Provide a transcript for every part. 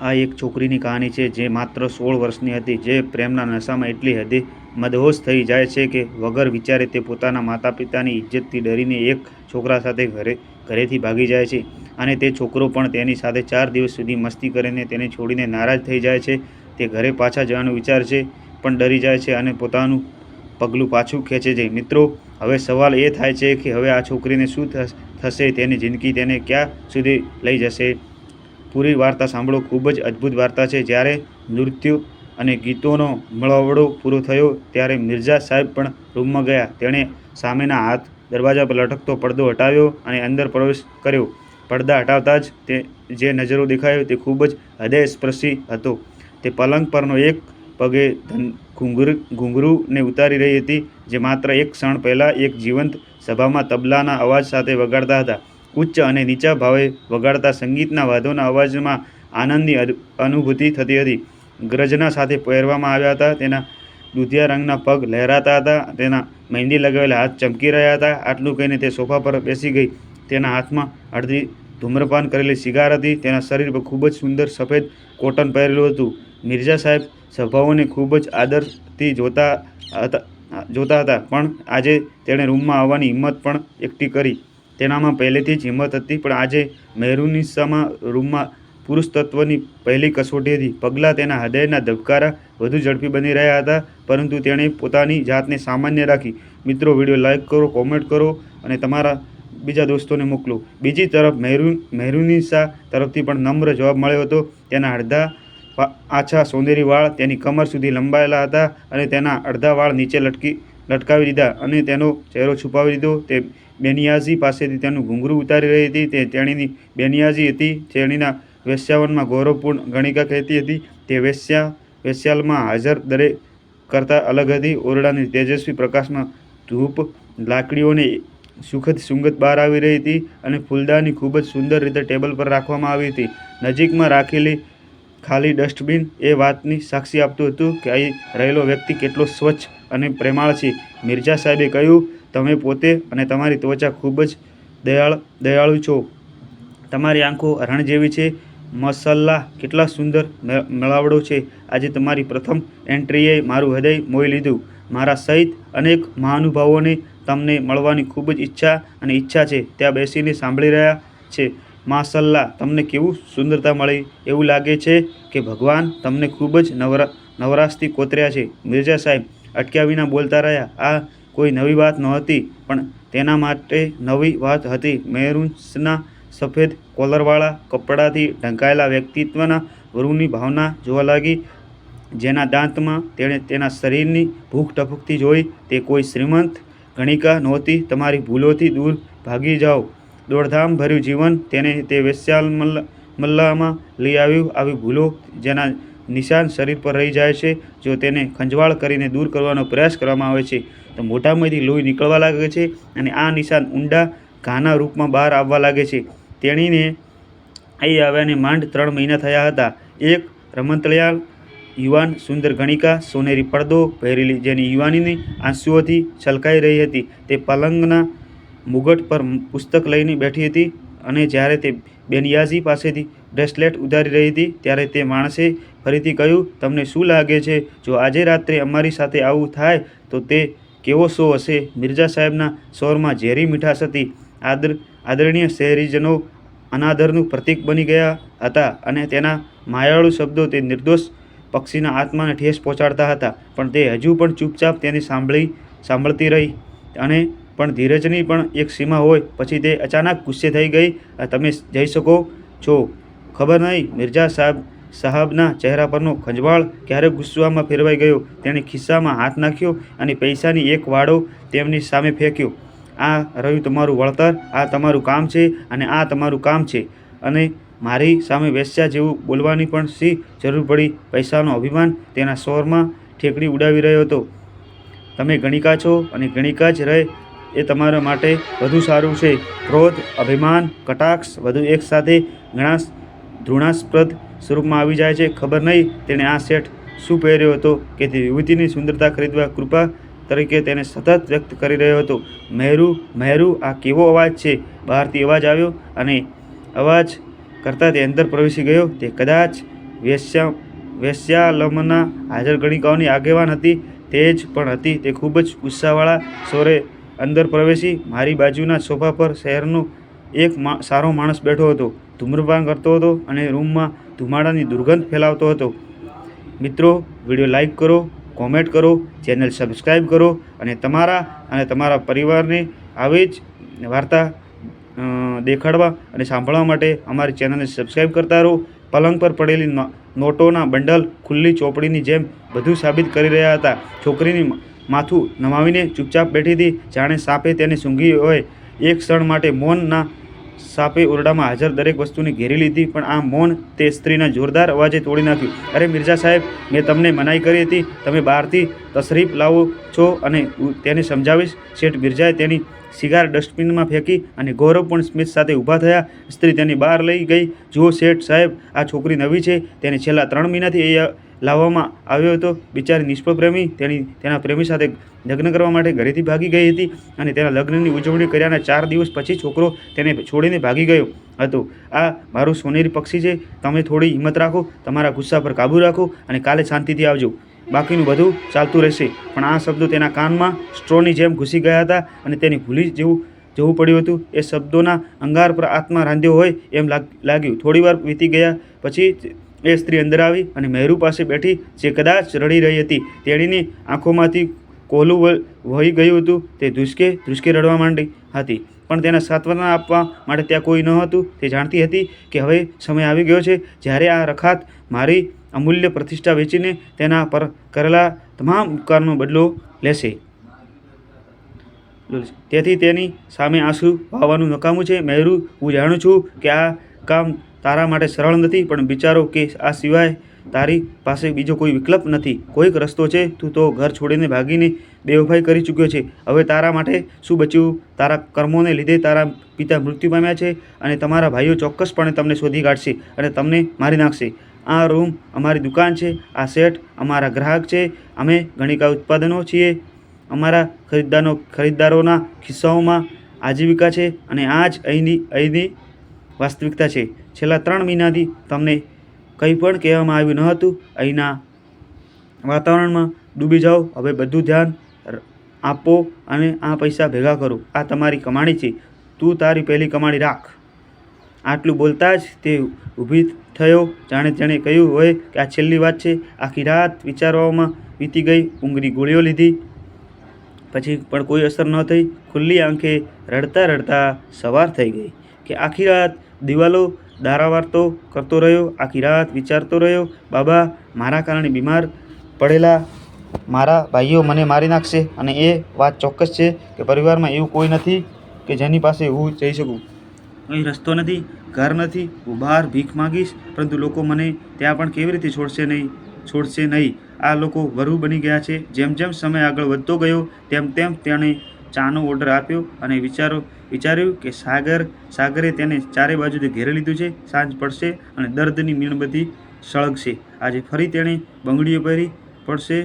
આ એક છોકરીની કહાની છે જે માત્ર સોળ વર્ષની હતી, જે પ્રેમના નશામાં એટલી હદે મદહોશ થઈ જાય છે કે વગર વિચારે તે પોતાના માતા પિતાની ઇજ્જતથી ડરીને એક છોકરા સાથે ઘરે, ઘરેથી ભાગી જાય છે અને તે છોકરો પણ તેની સાથે ચાર દિવસ સુધી મસ્તી કરીને તેને છોડીને નારાજ થઈ જાય છે. તે ઘરે પાછા જવાનું વિચાર છે, પણ ડરી જાય છે અને પોતાનું પગલું પાછું ખેંચે છે. મિત્રો, હવે સવાલ એ થાય છે કે હવે આ છોકરીને શું થશ- તેની જિંદગી તેને ક્યાં સુધી લઈ જશે? પૂરી વાર્તા સાંભળો. ખૂબ જ અદ્ભુત વાર્તા છે. જ્યારે નૃત્ય અને ગીતોનો મળવડો પૂરો થયો, ત્યારે મિર્ઝા સાહેબ પણ રૂમમાં ગયા. તેણે સામેના હાથ દરવાજા પર લટકતો પડદો હટાવ્યો અને અંદર પ્રવેશ કર્યો. પડદા હટાવતા જ તે જે નજરો દેખાયો તે ખૂબ જ હૃદયસ્પર્શી હતો. તે પલંગ પરનો એક પગે ઘૂંઘર ઘૂંઘરૂને ઉતારી રહી હતી, જે માત્ર એક ક્ષણ પહેલાં એક જીવંત સભામાં તબલાના અવાજ સાથે વગાડતા હતા. ઉચ્ચ અને નીચા ભાવે વગાડતા સંગીતના વાદ્યોના અવાજમાં આનંદની અનુભૂતિ થતી હતી. ગ્રજના સાથે પહેરવામાં આવ્યા હતા. તેના દૂધિયા રંગના પગ લહેરાતા હતા. તેના મહેંદી લગાવેલા હાથ ચમકી રહ્યા હતા. આટલું કહીને તે સોફા પર બેસી ગઈ. તેના હાથમાં અડધી ધૂમ્રપાન કરેલી સિગાર હતી. તેના શરીર પર ખૂબ જ સુંદર સફેદ કોટન પહેરેલું હતું. મિર્ઝા સાહેબ સભાઓને ખૂબ જ આદરથી જોતા હતા જોતા હતા. પણ આજે તેણે રૂમમાં આવવાની હિંમત પણ એકઠી કરી. તેનામાં પહેલેથી જ હિંમત હતી, પણ આજે મહેરુનિસામાં રૂમમાં પુરુષ તત્વની પહેલી કસોટી હતી. પગલાં તેના હૃદયના ધબકારા વધુ ઝડપી બની રહ્યા હતા, પરંતુ તેણે પોતાની જાતને સામાન્ય રાખી. મિત્રો, વીડિયો લાઈક કરો, કોમેન્ટ કરો અને તમારા બીજા દોસ્તોને મોકલો. બીજી તરફ મહેરુ મહેરુનિસા તરફથી પણ નમ્ર જવાબ મળ્યો હતો. તેના અડધા આછા સોનેરી વાળ તેની કમર સુધી લંબાયેલા હતા અને તેના અડધા વાળ નીચે લટકી, લટકાવી દીધા અને તેનો ચહેરો છુપાવી દીધો. તે બેનિયાઝી પાસેથી તેનું ઘૂંઘરું ઉતારી રહી હતી. તે તેણીની બેનિયાઝી હતી. તેણીના વેશ્યાવનમાં ગૌરવપૂર્ણ ગણિકા કહેતી હતી. તે વેશ્યા, વેશ્યાલમાં હાજર દરેક કરતાં અલગ હતી. ઓરડાની તેજસ્વી પ્રકાશમાં ધૂપ, લાકડીઓને સુખદ સુંગત બહાર આવી રહી હતી અને ફૂલદાની ખૂબ જ સુંદર રીતે ટેબલ પર રાખવામાં આવી હતી. નજીકમાં રાખેલી ખાલી ડસ્ટબિન એ વાતની સાક્ષી આપતું હતું કે અહીં રહેલો વ્યક્તિ કેટલો સ્વચ્છ અને પ્રેમાળ છે. મિર્ઝા સાહેબે કહ્યું, તમે પોતે અને તમારી ત્વચા ખૂબ જ દયાળ, દયાળુ છો. તમારી આંખો હરણ જેવી છે. મસલ્લા કેટલા સુંદર મેળાવડો છે. આજે તમારી પ્રથમ એન્ટ્રીએ મારું હૃદય મોઈ લીધું. મારા સહિત અનેક મહાનુભાવોને તમને મળવાની ખૂબ જ ઈચ્છા અને ઈચ્છા છે. ત્યાં બેસીને સાંભળી રહ્યા છે. માસલ્લા, તમને કેવું સુંદરતા મળી? એવું લાગે છે કે ભગવાન તમને ખૂબ જ નવરા, નવરાશથી કોતર્યા છે. મિર્ઝા સાહેબ અટક્યા વિના બોલતા રહ્યા. આ કોઈ નવી વાત નહોતી, પણ તેના માટે નવી વાત હતી. મેરુન્સના સફેદ કોલરવાળા કપડાથી ઢંકાયેલા વ્યક્તિત્વના વરુની ભાવના જોવા લાગી, જેના દાંતમાં તેણે તેના શરીરની ભૂખ ટપકતી જોઈ. તે કોઈ શ્રીમંત ગણિકા નહોતી. તમારી ભૂલોથી દૂર ભાગી જાઓ. દોડધામ ભર્યું જીવન તેને તે વેશ્યાલ મલ્લ મલ્લામાં લઈ આવ્યું. આવી ભૂલો જેના નિશાન શરીર પર રહી જાય છે. જો તેને ખંજવાળ કરીને દૂર કરવાનો પ્રયાસ કરવામાં આવે છે, તો મોઢામાંથી લોહી નીકળવા લાગે છે અને આ નિશાન ઊંડા ઘાના રૂપમાં બહાર આવવા લાગે છે. તેણીને અહીં આવ્યાને માંડ ત્રણ મહિના થયા હતા. એક રમંતળિયાળ યુવાન સુંદર ગણિકા, સોનેરી પડદો પહેરેલી જેની યુવાનીની આંસુઓથી છલકાઈ રહી હતી. તે પલંગના મુગટ પર પુસ્તક લઈને બેઠી હતી અને જ્યારે તે બેનિયાઝી પાસેથી બ્રેસલેટ ઉધારી રહી હતી, ત્યારે તે માણસે ફરીથી કહ્યું, તમને શું લાગે છે? જો આજે રાત્રે અમારી સાથે આવું થાય, તો તે કેવો શો હશે? મિર્ઝા સાહેબના સ્વરમાં ઝેરી મીઠાશ હતી. આદર, આદરણીય શહેરીજનો અનાદરનું પ્રતીક બની ગયા હતા અને તેના માયાળુ શબ્દો તે નિર્દોષ પક્ષીના આત્માને ઠેસ પહોંચાડતા હતા. પણ તે હજુ પણ ચૂપચાપ તેને સાંભળી, સાંભળતી રહી અને પણ ધીરજની પણ એક સીમા હોય. પછી તે અચાનક ગુસ્સે થઈ ગઈ તમે જઈ શકો છો? ખબર નહીં. મિર્ઝા સાહેબ સાહેબના ચહેરા પરનો ખંજવાળ ક્યારે ગુસ્સામાં ફેરવાઈ ગયો, તેણે ખિસ્સામાં હાથ નાખ્યો અને પૈસાની એક વાડો તેમની સામે ફેંક્યો. આ રહ્યું તમારું વળતર, આ તમારું કામ છે અને આ તમારું કામ છે. અને મારી સામે વેશ્યા જેવું બોલવાની પણ શી જરૂર પડી? પૈસાનો અભિમાન તેના સ્વરમાં ઠેકડી ઉડાવી રહ્યો હતો. તમે ગણિકા છો અને ગણિકા જ રહે એ તમારા માટે વધુ સારું છે. ક્રોધ, અભિમાન, કટાક્ષ વધુ એકસાથે ઘણા ધૃણાસ્પદ સ્વરૂપમાં આવી જાય છે. ખબર નહીં તેણે આ સેટ શું પહેર્યો હતો કે તે યુવતીની સુંદરતા ખરીદવા કૃપા તરીકે તેને સતત વ્યક્ત કરી રહ્યો હતો. મહેરુ મહેરુ, આ કેવો અવાજ છે? બહારથી અવાજ આવ્યો અને અવાજ કરતાં તે અંદર પ્રવેશી ગયો. તે કદાચ વેશ્યા, વેશ્યાલમના હાજર ગણિકાઓની આગેવાન હતી. તે જ પણ હતી. તે ખૂબ જ ગુસ્સાવાળા સોરે અંદર પ્રવેશી. મારી બાજુના સોફા પર શહેરનો એક સારો માણસ બેઠો હતો. ધૂમ્રપાન કરતો હતો અને રૂમમાં ધુમાડાની દુર્ગંધ ફેલાવતો હતો. મિત્રો, વીડિયો લાઈક કરો, કોમેન્ટ કરો, ચેનલ સબસ્ક્રાઈબ કરો અને તમારા અને તમારા પરિવારને આવી જ વાર્તા દેખાડવા અને સાંભળવા માટે અમારી ચેનલને સબસ્ક્રાઈબ કરતા રહો. પલંગ પર પડેલી નોટોના બંડલ ખુલ્લી ચોપડીની જેમ બધું સાબિત કરી રહ્યા હતા. છોકરીની માથું નમાવીને ચૂપચાપ બેઠી હતી. જાણે સાપે તેને સૂંઘી હોય. એક ક્ષણ માટે મૌનના સાપે ઓરડામાં હાજર દરેક વસ્તુને ઘેરી લીધી, પણ આ મૌન તે સ્ત્રીના જોરદાર અવાજે તોડી નાખ્યું. અરે મિર્ઝા સાહેબ, મેં તમને મનાઈ કરી હતી. તમે બહારથી તશરીફ લાવો છો અને તેને સમજાવીશ. શેઠ મિર્ઝાએ તેની સિગાર ડસ્ટબિનમાં ફેંકી અને ગૌરવપૂર્ણ સ્મિત સાથે ઊભા થયા. સ્ત્રી તેની બહાર લઈ ગઈ. જુઓ શેઠ સાહેબ, આ છોકરી નવી છે. તેને છેલ્લા ત્રણ મહિનાથી અહીંયા લાવવામાં આવ્યો હતો. બિચારી નિષ્ફળ પ્રેમી તેની તેના પ્રેમી સાથે લગ્ન કરવા માટે ઘરેથી ભાગી ગઈ હતી અને તેના લગ્નની ઉજવણી કર્યાના ચાર દિવસ પછી છોકરો તેને છોડીને ભાગી ગયો હતો. આ મારું સોનેરી પક્ષી છે. તમે થોડી હિંમત રાખો, તમારા ગુસ્સા પર કાબૂ રાખો અને કાલે શાંતિથી આવજો. બાકીનું બધું ચાલતું રહેશે. પણ આ શબ્દો તેના કાનમાં સ્ટ્રોની જેમ ઘૂસી ગયા હતા અને તેની ભૂલી જેવું જવું પડ્યું હતું. એ શબ્દોના અંગાર પર આત્મા રાંધ્યો હોય એમ લાગ, લાગ્યું. થોડીવાર વીતી ગયા પછી એ સ્ત્રી અંદર આવી અને મહેરુ પાસે બેઠી જે કદાચ રડી રહી હતી. તેણીની આંખોમાંથી કોલું વહી ગયું હતું. તે ધ્રુસકે ધ્રુસકે રડવા માંડી હતી. પણ તેના સાંત્વના આપવા માટે ત્યાં કોઈ ન હતું તે જાણતી હતી કે હવે સમય આવી ગયો છે. જ્યારે આ રખાત મારી અમૂલ્ય પ્રતિષ્ઠા વેચીને તેના પર કરેલા તમામ ઉપકારનો બદલો લેશે. તેથી તેની સામે આંસુ વાવવાનું નકામું છે. મહેરુ, હું જાણું છું કે આ કામ તારા માટે સરળ નથી, પણ વિચારો કે આ સિવાય તારી પાસે બીજો કોઈ વિકલ્પ નથી. કોઈક રસ્તો છે, તું તો ઘર છોડીને ભાગીને બેવફાઈ કરી ચૂક્યો છે. હવે તારા માટે શું બચ્યું? તારા કર્મોને લીધે તારા પિતા મૃત્યુ પામ્યા છે અને તમારા ભાઈઓ ચોક્કસપણે તમને શોધી કાઢશે અને તમને મારી નાખશે. આ રૂમ અમારી દુકાન છે, આ સેટ અમારા ગ્રાહક છે. અમે ઘણીકા ઉત્પાદનો છીએ. અમારા ખરીદદારો ખરીદદારોના ખિસ્સાઓમાં આજીવિકા છે અને આ જ અહીંની અહીંની વાસ્તવિકતા છે. છેલ્લા ત્રણ મહિનાથી તમને કંઈ પણ કહેવામાં આવ્યું ન હતું, અહીંના વાતાવરણમાં ડૂબી જાઓ. હવે બધું ધ્યાન આપો અને આ પૈસા ભેગા કરો. આ તમારી કમાણી છે. તું તારી પહેલી કમાણી રાખ. આટલું બોલતા જ તે ઊભી થયો. જાણે તેણે કહ્યું હોય કે આ છેલ્લી વાત છે. આખી રાત વિચારવામાં વીતી ગઈ, ઊંઘની ગોળીઓ લીધી. પછી પણ કોઈ અસર ન થઈ. ખુલ્લી આંખે રડતા રડતા સવાર થઈ ગઈ. કે આખી રાત દિવાલો દારાવારતો કરતો રહ્યો, આખી રાત વિચારતો રહ્યો, બાબા, મારા કારણે બીમાર પડેલા મારા ભાઈઓ મને મારી નાખશે. અને એ વાત ચોક્કસ છે કે પરિવારમાં એવું કોઈ નથી કે જેની પાસે હું જઈ શકું. અહીં રસ્તો નથી, ઘર નથી, હું બહાર ભીખ માગીશ, પરંતુ લોકો મને ત્યાં પણ કેવી રીતે છોડશે નહીં છોડશે નહીં? આ લોકો વરુ બની ગયા છે. જેમ જેમ સમય આગળ વધતો ગયો, તેમ તેમ તેણે ચાનો ઓર્ડર આપ્યો અને વિચારો, વિચાર્યું કે સાગર, સાગરે તેને ચારે બાજુથી ઘેરી લીધું છે, સાંજ પડશે અને દર્દની મીણબત્તી સળગશે. આજે ફરી તેણે બંગડીઓ પહેરી પડશે,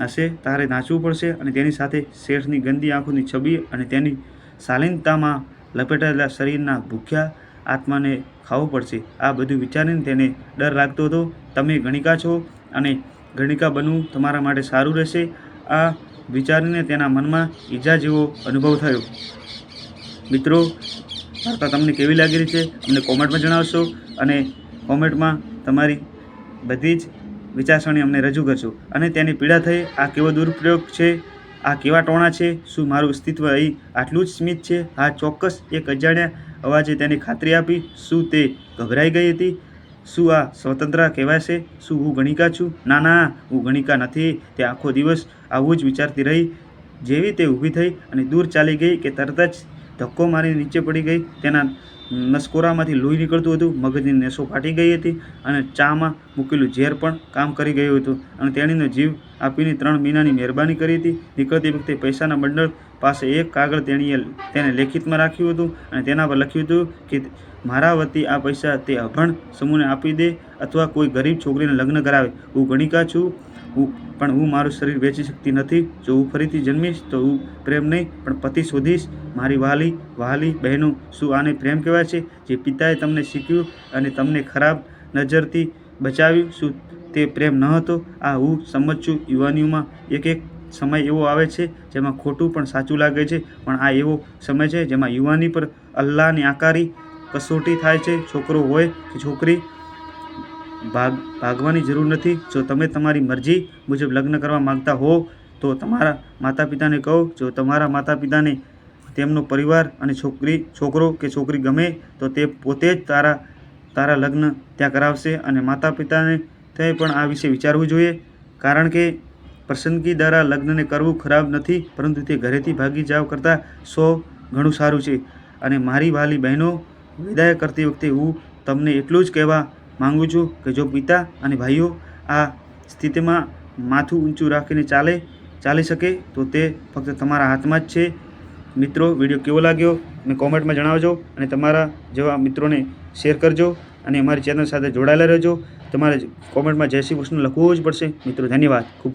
હશે, તારે નાચવું પડશે અને તેની સાથે શેઠની ગંદી આંખોની છબી અને તેની શાલીનતામાં લપેટાયેલા શરીરના ભૂખ્યા આત્માને ખાવું પડશે. આ બધું વિચારીને તેને ડર લાગતો હતો. તમે ગણિકા છો અને ગણિકા બનવું તમારા માટે સારું રહેશે. આ વિચારીને તેના મનમાં ઈજા જેવો અનુભવ થયો. મિત્રો, વાર્તા તમને કેવી લાગી રહી છે, અમને કોમેન્ટમાં જણાવશો અને કોમેન્ટમાં તમારી બધી જ વિચારસરણી અમને રજૂ કરશો. અને તેની પીડા થઈ આ કેવો દુરુપયોગ છે, આ કેવા ટોણા છે, શું મારું અસ્તિત્વ અહીં આટલું જ સ્મિત છે? આ ચોક્કસ એક અજાણ્યા અવાજે તેની ખાતરી આપી શું તે ગભરાઈ ગઈ હતી? શું આ સ્વતંત્ર કહેવાશે શું હું ગણિકા છું? ના ના, હું ગણિકા નથી. તે આખો દિવસ આવું જ વિચારતી રહી. જેવી તે ઊભી થઈ અને દૂર ચાલી ગઈ કે તરત જ ધક્કો મારી નીચે પડી ગઈ. તેના નસકોરામાંથી લોહી નીકળતું હતું. મગજની નેસો ફાટી ગઈ હતી અને ચામાં મૂકેલું ઝેર પણ કામ કરી ગયું હતું. અને તેણીનો જીવ આપીને ત્રણ મહિનાની મહેરબાની કરી હતી. નીકળતી વખતે પૈસાના બંડલ પાસે એક કાગળ તેણીએ તેને લેખિતમાં રાખ્યું હતું અને તેના પર લખ્યું હતું કે, મારા વતી આ પૈસા તે અભણ સમૂહને આપી દે અથવા કોઈ ગરીબ છોકરીને લગ્ન કરાવે. હું ગણિકા છું. હું પણ હું મારું શરીર વેચી શકતી નથી. જો હું ફરીથી જન્મીશ તો હું પ્રેમ નહીં, પણ પતિ શોધીશ. મારી વાલી વાલી બહેનો, શું આને પ્રેમ કહેવાય છે? જે પિતાએ તમને શીખ્યું અને તમને ખરાબ નજરથી બચાવ્યું, શું તે પ્રેમ ન હતો? આ હું સમજ યુવાનીઓમાં એક એક સમય એવો આવે છે જેમાં ખોટું પણ સાચું લાગે છે, પણ આ એવો સમય છે જેમાં યુવાની પર અલ્લાહની આકારી કસોટી થાય છે. છોકરો હોય કે છોકરી ભાગ ભાગવાની જરૂર નથી. જો તમે તમારી મરજી મુજબ લગ્ન કરવા માંગતા હો, તો તમારા માતા પિતાને કહો. જો તમારા માતા પિતાને તેમનો પરિવાર અને છોકરી, છોકરો કે છોકરી ગમે, તો તે પોતે જ તારા તારા લગ્ન ત્યાં કરાવશે અને માતા પિતાને તે પણ આ વિશે વિચારવું જોઈએ. કારણ કે પસંદગી દ્વારા લગ્નને કરવું ખરાબ નથી, પરંતુ તે ઘરેથી ભાગી જાવ કરતાં સો ઘણું સારું છે. અને મારી વાલી બહેનો, વિદાય કરતી વખતે હું તમને એટલું જ કહેવા માંગુ છું કે જો પિતા અને ભાઈઓ આ સ્થિતિમાં માથું ઊંચું રાખીને ચાલે, ચાલી શકે, તો તે ફક્ત તમારા હાથમાં જ છે. મિત્રો, વીડિયો કેવો લાગ્યો? મને કોમેન્ટમાં જણાવજો અને તમારા જેવા મિત્રોને શેર કરજો અને અમારી ચેનલ સાથે જોડાયેલા રહેજો. તમારે કોમેન્ટમાં જય શ્રી કૃષ્ણ લખવું જ પડશે. મિત્રો, ધન્યવાદ. ખૂબ